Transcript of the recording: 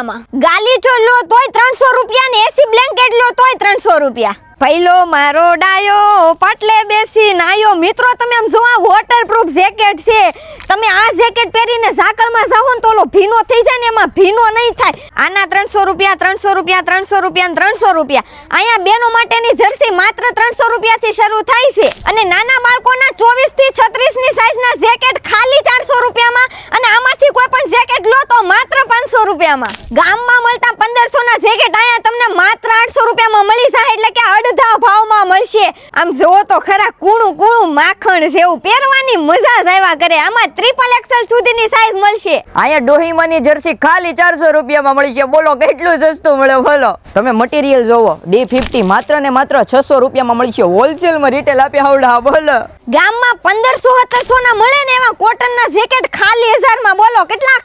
રૂપિયામાં ગાલીચો લો તોય ત્રણસો રૂપિયા ને એસી બ્લેન્કેટ લો તોય ત્રણસો રૂપિયા. પહેલો મારો ડાયો, પાટલે બેસી નાયો. મિત્રો, તમે આમ જો આ વોટરપ્રૂફ જેકેટ છે. તમે આ જેકેટ પહેરીને ઝાકળમાં જાઓ ને તો ઓલો ભીનો થઈ જાય ને એમાં ભીનો નહીં થાય. આના ત્રણસો રૂપિયા ત્રણસો રૂપિયા ત્રણસો રૂપિયા ત્રણસો રૂપિયા. અહીંયા બેનો માટેની જર્સી માત્ર ત્રણસો રૂપિયાથી શરૂ થાય છે. અને નાના બાળકોના ચોવીસથી છત્રીસની સાઈઝના જેકેટ ખાલી ચારસો રૂપિયામાં અને આમાંથી કોઈ પણ જેકેટ લો તો પાંચસો રૂપિયામાં. ગામમાં મળતા પંદરસો ના જેકેટ અહીંયા તમને માત્ર આઠસો રૂપિયામાં મળી જાય એટલે કે અડધા ભાવમાં મળશે. આમ જોવો તો ખરા કૂણું કૂણું માખણ જેવું પહેરવાની મજા જ આવ્યા કરે. આમાં ત્રિપલ એક્સેલ સુધીની સાઈઝ મળશે. અહીંયા ડોહીમાની જર્સી ખાલી ચારસો રૂપિયામાં મળી છે. બોલો કેટલું સસ્તું મળે? બોલો. તમે મટીરિયલ જોવો. ડી ફિફ્ટી માત્ર ને માત્ર છસો રૂપિયામાં મળી છે. હોલસેલમાં રિટેલ આપી આવડા બોલો. ગામમાં પંદરસો સત્તરસો ના મળે ને એવા કોટનના જેકેટ ખાલી હજારમાં. બોલો કેટલા હજાર